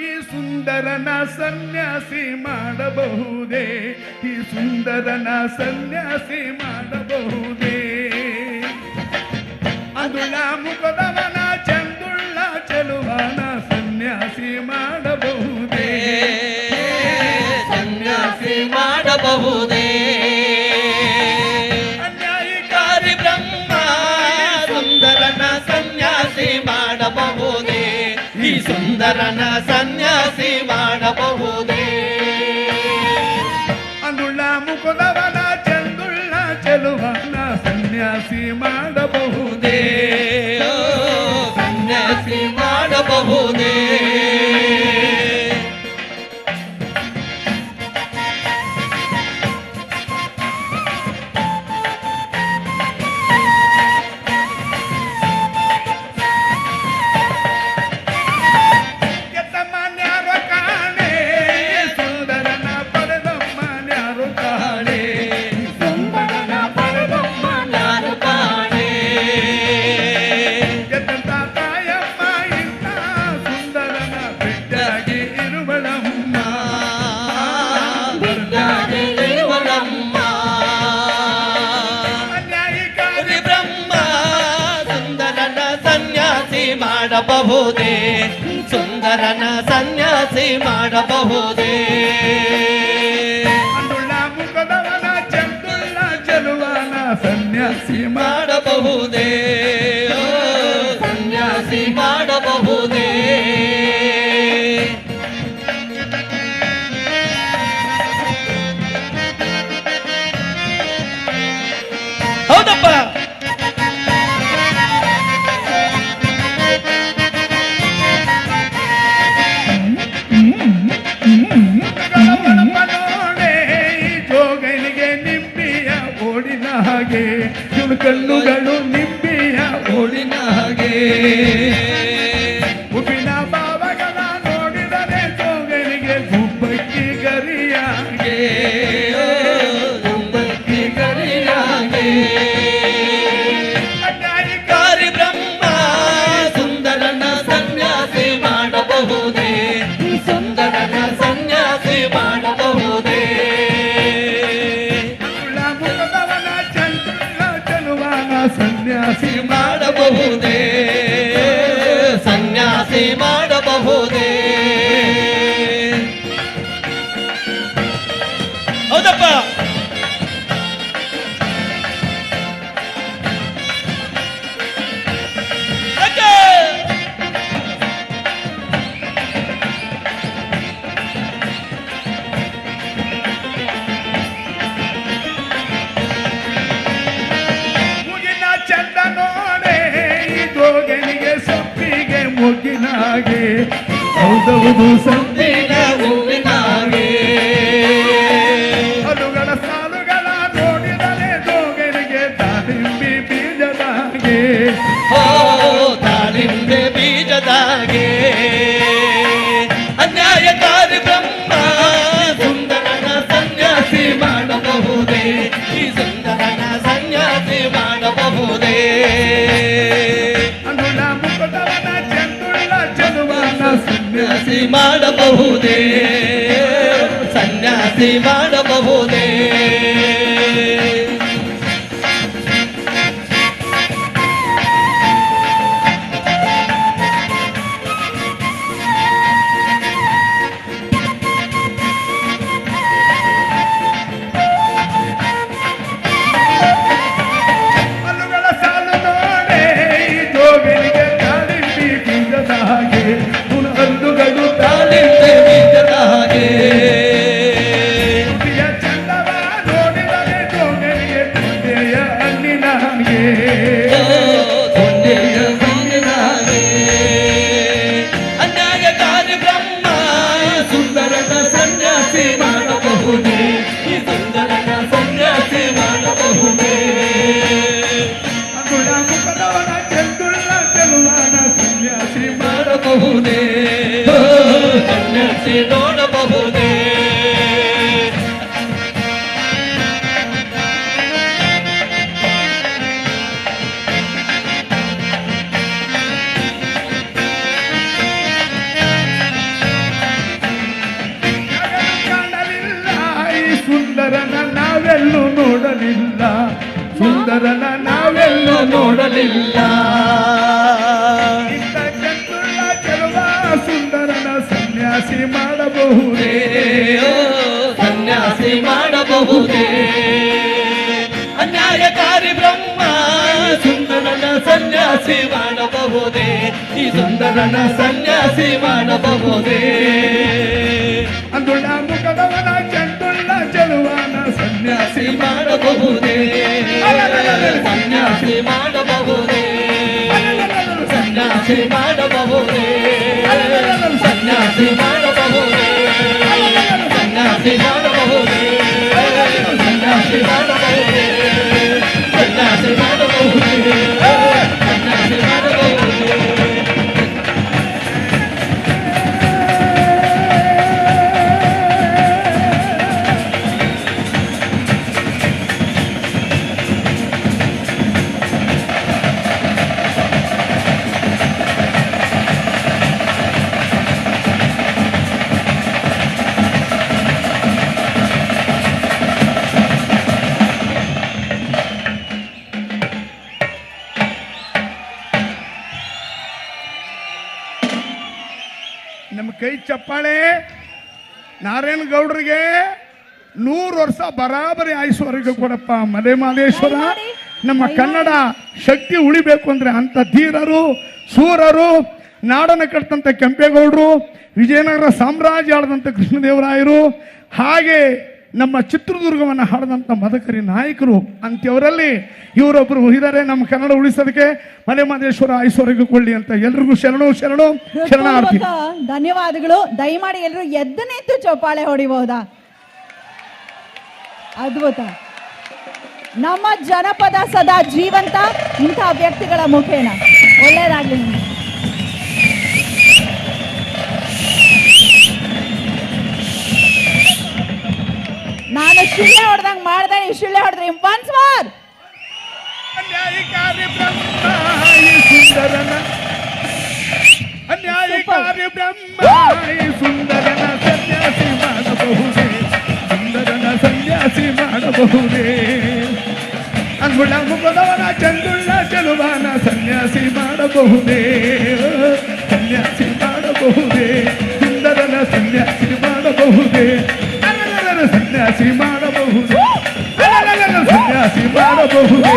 ಈ ಸುಂದರನ ಸನ್ಯಾಸಿ ಮಾಡಬಹುದೇ? ಈ ಸುಂದರನ ಸನ್ಯಾಸಿ ಮಾಡಬಹುದೇ? ಅದುಳ ಮುಖದವನ ಚಂದುಳ್ಳ ಚೆಲುವನ ಸನ್ಯಾಸಿ ಮಾಡಬಹುದೇ? ಸನ್ಯಾಸಿ ಮಾಡಬಹುದೇ? ಸುಂದರನ ಸನ್ಯಾಸಿ ಮಾಡಬಹುದೇ? ಈ ಸುಂದರನ ಸನ್ প্রভু দেব ಮಾಡಬಹುದೇ? ಸುಂದರನ ಸನ್ಯಾಸಿ ಮಾಡಬಹುದೇ? ಮುಖದವನ ಚಂದುಳ್ಳ ಚೆಲುವನ ಸನ್ಯಾಸಿ ಮಾಡಬಹುದೇ? നിനക്ക് കണ്ണുകളൊന്നും 好得路不相。ಮಾಡಬಹುದೇ? ಸನ್ಯಾಸಿ ಮಾಡಬಹುದೇ? ಕನ್ಯಾಸಿ ಮಾಡಬಹುದೇ? ಕನ್ಯಾಸಿ ನೋಡಬಹುದೇ? ಸುಂದರನ ನಾವೆಲ್ಲೂ ನೋಡಲಿಲ್ಲ. ಸುಂದರನ ನಾವೆಲ್ಲೂ ನೋಡಲಿಲ್ಲ. ಸನ್ಯಾಸಿ ಮಾಡಬಹುದೇ? ಸನ್ಯಾಸಿ ಮಾಡಬಹುದೇ? ಅನ್ಯಾಯಕಾರಿ ಬ್ರಹ್ಮ ಸುಂದರನ ಸನ್ಯಾಸಿ ಮಾಡಬಹುದೇ? ಈ ಸುಂದರನ ಸನ್ಯಾಸಿ ಮಾಡಬಹುದೇ? ಅಂದುಳ್ಳ ಮುಖದವನ ಚಂದುಳ್ಳ ಚೆಲುವನ ಸನ್ಯಾಸಿ ಸನ್ಯಾಸಿ ಮಾಡಬಹುದೇ? ಸನ್ಯಾಸಿ ಮಾಡಬಹುದೇ? ಸನ್ಯಾಸಿ ಮಾಡಬಹುದೇ? Nothing. ಕೈ ಚಪ್ಪಾಳೆ. ನಾರಾಯಣ ಗೌಡ್ರಿಗೆ ನೂರು ವರ್ಷ ಬರಾಬರಿ ಆಯುಸ್ವರ್ಗ ಕೊಡಪ್ಪ. ಮಲೆ ಮಾದೇಶ್ವರ ನಮ್ಮ ಕನ್ನಡ ಶಕ್ತಿ ಉಳಿಬೇಕು ಅಂದ್ರೆ ಅಂತ ಧೀರರು ಸೂರರು ನಾಡನ ಕಟ್ಟಂತ ಕೆಂಪೇಗೌಡರು ವಿಜಯನಗರ ಸಾಮ್ರಾಜ್ಯ ಆಳದಂತ ಕೃಷ್ಣದೇವರಾಯರು ಹಾಗೆ ನಮ್ಮ ಚಿತ್ರದುರ್ಗವನ್ನು ಹಾಡದಂತ ಮದಕರಿ ನಾಯಕರು ಅಂತ್ಯವರಲ್ಲಿ ಇವರೊಬ್ಬರು ಇದ್ದಾರೆ ನಮ್ಮ ಕನ್ನಡ ಉಳಿಸೋದಕ್ಕೆ. ಮನೆ ಮಹದೇಶ್ವರ ಕೊಳ್ಳಿ ಅಂತ ಎಲ್ರಿಗೂ ಶರಣು ಶರಣು, ಶರಣಾರ್ಥಿ. ಧನ್ಯವಾದಗಳು. ದಯಮಾಡಿ ಎಲ್ಲರೂ ಎದ್ದು ನಿಂತು ಚೌಪಾಳೆ ಹೊಡಿಬಹುದಾ? ಅದ್ಭುತ. ನಮ್ಮ ಜನಪದ ಸದಾ ಜೀವಂತ ಇಂತಹ ವ್ಯಕ್ತಿಗಳ ಮುಖೇನ. ಒಳ್ಳೇದಾಗ್ಲಿ ನಾನು ಶಿಳ್ಳೆ ಹೊಡೆದಂಗೆ ಮಾಡ್ದೆ ನೀವು ಶಿಳ್ಳೆ ಹೊಡೆದ್ರಿ. ಒನ್ಸ್ ಮೋರ್ ಅನ್ಯಾಯಕಾರಿ ಬ್ರಹ್ಮ ಈ ಸುಂದರನ. ಅನ್ಯಾಯಕಾರಿ ಬ್ರಹ್ಮ ಈ ಸುಂದರನ ಸನ್ಯಾಸಿ ಮಾಡಬಹುದೇ? ಸುಂದರನ ಸನ್ಯಾಸಿ ಮಾಡಬಹುದೇ? ಅಂಗುಳ ಮುಖದವನ ಚಂದುಳ್ಳ ಚೆಲುವನ ಸನ್ಯಾಸಿ ಮಾಡಬಹುದೇ? ಸನ್ಯಾಸಿ ಮಾಡಬಹುದೇ? ಸುಂದರನ ಸನ್ಯಾಸಿ ಮಾಡಬಹುದೇ? ಸನ್ಯಾಸಿ ಮಾಡಬಹುದೇ ಸನ್ಯಾಸಿ ಮಾಡಬಹುದೇ